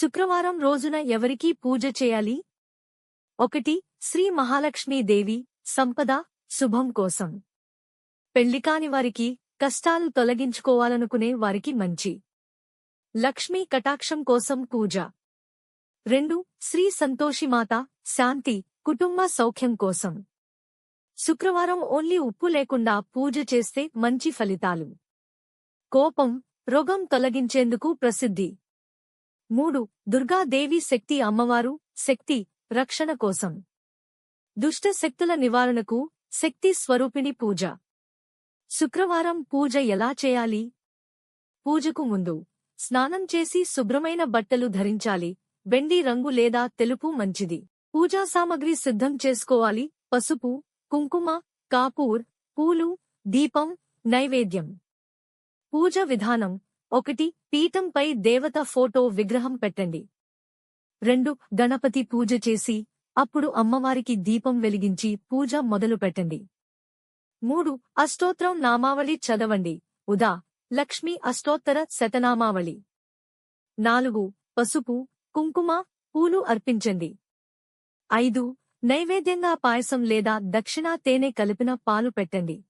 శుక్రవారం రోజున ఎవరికీ పూజ చేయాలి? ఒకటి శ్రీ మహాలక్ష్మీదేవి సంపద శుభం కోసం. పెళ్ళికాని వారికి కష్టాలు తొలగించుకోవాలనుకునే వారికి మంచి. లక్ష్మీ కటాక్షం కోసం పూజ. రెండు శ్రీ సంతోషిమాత శాంతి కుటుంబ సౌఖ్యం కోసం. శుక్రవారం ఓన్లీ ఉప్పు లేకుండా పూజ చేస్తే మంచి ఫలితాలు. కోపం రోగం తొలగించేందుకు ప్రసిద్ధి. మూడు దుర్గాదేవి శక్తి అమ్మవారు శక్తి రక్షణ కోసం. దుష్ట శక్తుల నివారణకు శక్తి స్వరూపిణి పూజ. శుక్రవారం పూజ ఎలా చేయాలి? పూజకు ముందు స్నానం చేసి శుభ్రమైన బట్టలు ధరించాలి వెండి రంగు లేదా తెలుపు మంచిది. పూజా సామగ్రి సిద్ధం చేసుకోవాలి పసుపు కుంకుమ కాపూర్ పూలు దీపం నైవేద్యం. పూజ విధానం ఒకటి పీఠంపై దేవత ఫోటో విగ్రహం పెట్టండి. రెండు గణపతి పూజ చేసి అప్పుడు అమ్మవారికి దీపం వెలిగించి పూజ మొదలు పెట్టండి. మూడు అష్టోత్రం నామావళి చదవండి. ఉదా లక్ష్మీ అష్టోత్తర శతనామావళి. నాలుగు పసుపు కుంకుమ పూలు అర్పించండి. ఐదు నైవేద్యంగా పాయసం లేదా దక్షిణా తేనె కలిపిన పాలు పెట్టండి.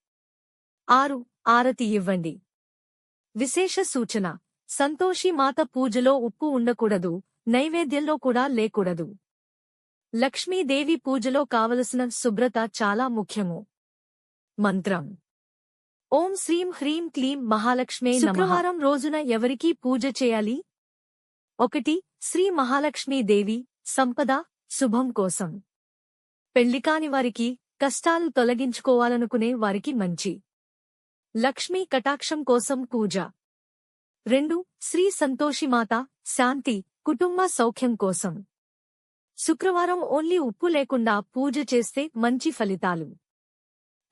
ఆరు ఆరతి ఇవ్వండి. విశేష సూచన. సంతోషి మాత పూజలో ఉప్పు ఉండకూడదు నైవేద్యంలో కూడా లేకూడదు. లక్ష్మీదేవి పూజలో కావలసిన శుభ్రత చాలా ముఖ్యము. మంత్రం. ఓం శ్రీం హ్రీం క్లీం మహాలక్ష్మే శుక్రవారం రోజున ఎవరికీ పూజ చేయాలి? ఒకటి శ్రీ మహాలక్ష్మీదేవి సంపద శుభం కోసం. పెళ్ళికాని వారికి కష్టాలు తొలగించుకోవాలనుకునే వారికి మంచి. లక్ష్మీ కటాక్షం కోసం పూజ రెండు శ్రీ సంతోషిమాత శాంతి కుటుంబ సౌఖ్యం కోసం. శుక్రవారం ఓన్లీ ఉప్పు లేకుండా పూజ చేస్తే మంచి ఫలితాలు.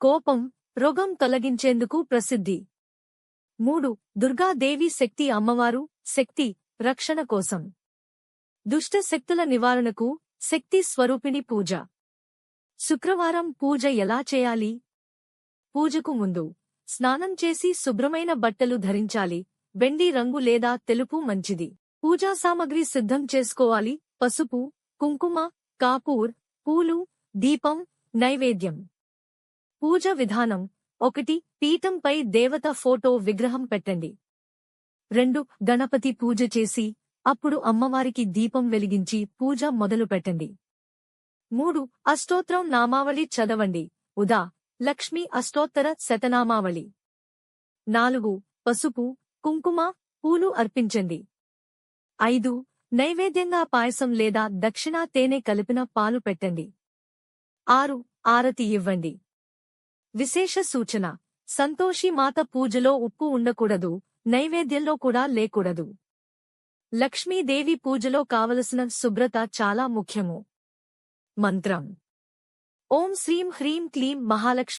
కోపం రోగం తొలగించేందుకు ప్రసిద్ధి. మూడు దుర్గాదేవి శక్తి అమ్మవారు శక్తి రక్షణ కోసం. దుష్ట శక్తుల నివారణకు శక్తి స్వరూపిణి పూజ. శుక్రవారం పూజ ఎలా చేయాలి? పూజకు ముందు స్నానం చేసి శుభ్రమైన బట్టలు ధరించాలి. వెండి రంగు లేదా తెలుపు మంచిది. పూజా సామగ్రి సిద్ధం చేసుకోవాలి. పసుపు కుంకుమ కాపూర్ పూలు దీపం నైవేద్యం. పూజ విధానం ఒకటి పీఠంపై దేవత ఫోటో విగ్రహం పెట్టండి. రెండు గణపతి పూజ చేసి అప్పుడు అమ్మవారికి దీపం వెలిగించి పూజ మొదలు పెట్టండి మూడు అష్టోత్రం నామావళి చదవండి. ఉదా లక్ష్మీ అష్టోత్తర శతనామావళి. నాలుగు పసుపు కుంకుమ పూలు అర్పించండి. ఐదు నైవేద్యంగా పాయసం లేదా దక్షిణా తేనె కలిపిన పాలు పెట్టండి. ఆరు ఆరతి ఇవ్వండి. విశేష సూచన సంతోషి మాత పూజలో ఉప్పు ఉండకూడదు నైవేద్యంలో కూడా లేకూడదు. లక్ష్మీదేవి పూజలో కావలసిన శుభ్రత చాలా ముఖ్యము. మంత్రం. ఓం శ్రీం హ్రీం క్లీం మహాలక్ష్మి